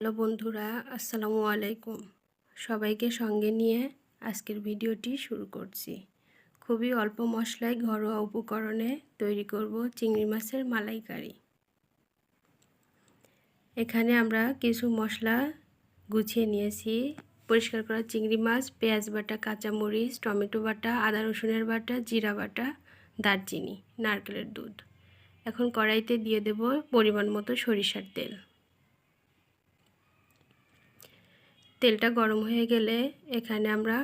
Hello বন্ধুরা, আসসালামু আলাইকুম। সবাইকে সঙ্গে নিয়ে আজকের ভিডিওটি শুরু করছি। খুবই অল্প মশলায় ঘরোয়া উপকরণে তৈরি করব চিংড়ি মাছের মালাইকারি। এখানে আমরা কিছু মশলা গুছিয়ে নিয়েছি। পরিষ্কার করা চিংড়ি মাছ, পেঁয়াজ বাটা, কাঁচামরিচ, টমেটো বাটা, আদা রসুনের বাটা, জিরা বাটা, দারচিনি, নারকেলের দুধ। এখন কড়াইতে দিয়ে দেব পরিমাণ মতো সরিষার তেল। তেলটা গরম হয়ে গেলে এখানে আমরা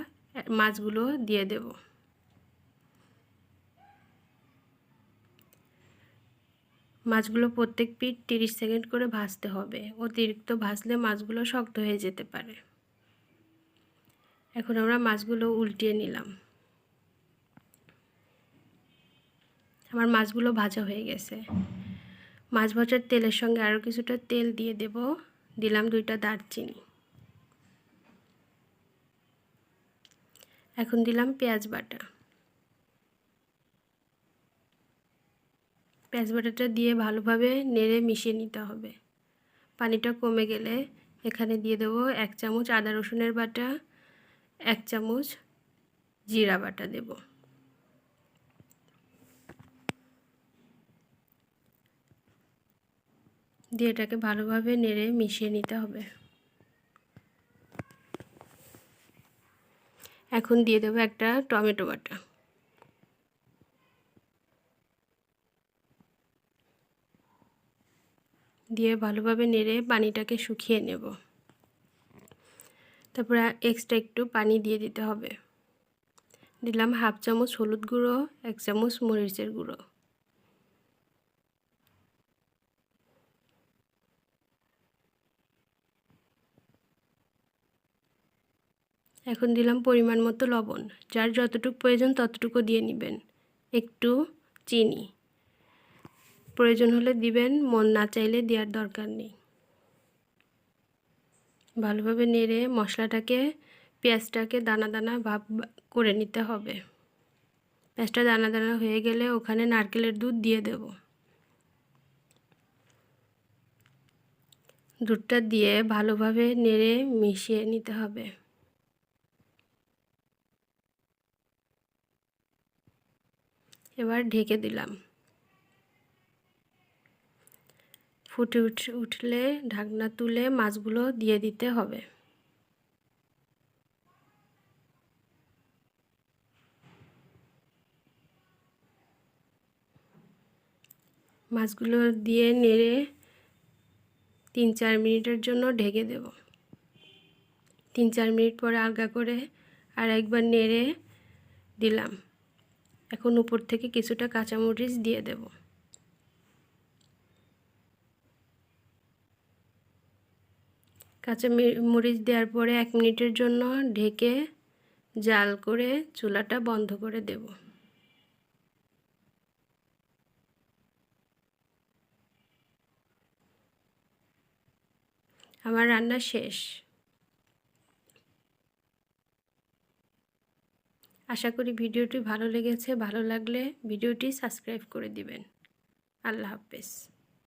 মাছগুলো দিয়ে দেব। মাছগুলো প্রত্যেক পিঠ তিরিশ সেকেন্ড করে ভাজতে হবে। অতিরিক্ত ভাজলে মাছগুলো শক্ত হয়ে যেতে পারে। এখন আমরা মাছগুলো উল্টিয়ে নিলাম। আমার মাছগুলো ভাজা হয়ে গেছে। মাছ ভাজার তেলের সঙ্গে আরও কিছুটা তেল দিয়ে দেব। দিলাম দুইটা দারচিনি। এখন দিলাম পেঁয়াজ বাটা। পেঁয়াজ বাটাটা দিয়ে ভালোভাবে নেড়ে মিশিয়ে নিতে হবে। পানিটা কমে গেলে এখানে দিয়ে দেবো এক চামচ আদা রসুনের বাটা, এক চামচ জিরা বাটা দেব। দিয়ে এটাকে ভালোভাবে নেড়ে মিশিয়ে নিতে হবে। এখন দিয়ে দেবো একটা টমেটো বাটা। দিয়ে ভালোভাবে নেড়ে পানিটাকে শুকিয়ে নেব। তারপরে এক্সট্রা একটু পানি দিয়ে দিতে হবে। দিলাম হাফ চামচ হলুদ গুঁড়ো, এক চামচ মরিচের গুঁড়ো। এখন দিলাম পরিমাণ মতো লবণ। যার যতটুকু প্রয়োজন ততটুকু দিয়ে নেবেন। একটু চিনি। প্রয়োজন হলে দিবেন, মন না চাইলে দেওয়ার দরকার নেই। ভালোভাবে নেড়ে মশলাটাকে, পেঁয়াজটাকে দানা দানা ভাব করে নিতে হবে। পেঁয়াজটা দানা দানা হয়ে গেলে ওখানে নারকেলের দুধ দিয়ে দেব। দুধটা দিয়ে ভালোভাবে নেড়ে মিশিয়ে নিতে হবে। এবার ঢেকে দিলাম। ফুটে উঠ উঠলে, ঢাকনা তুলে মাছগুলো দিয়ে দিতে হবে। মাছগুলো দিয়ে নেড়ে তিন চার মিনিটের জন্য ঢেকে দেব। তিন চার মিনিট পরে আলগা করে আর একবার নেড়ে দিলাম। এখন উপর থেকে কিছুটা কাঁচামরিচ দিয়ে দেব। কাঁচা মরিচ দেওয়ার পরে এক মিনিটের জন্য ঢেকে জাল করে চুলাটা বন্ধ করে দেব। আমার রান্না শেষ। আশা করি ভিডিওটি ভালো লেগেছে। ভালো লাগলে ভিডিওটি সাবস্ক্রাইব করে দিবেন। আল্লাহ হাফেজ।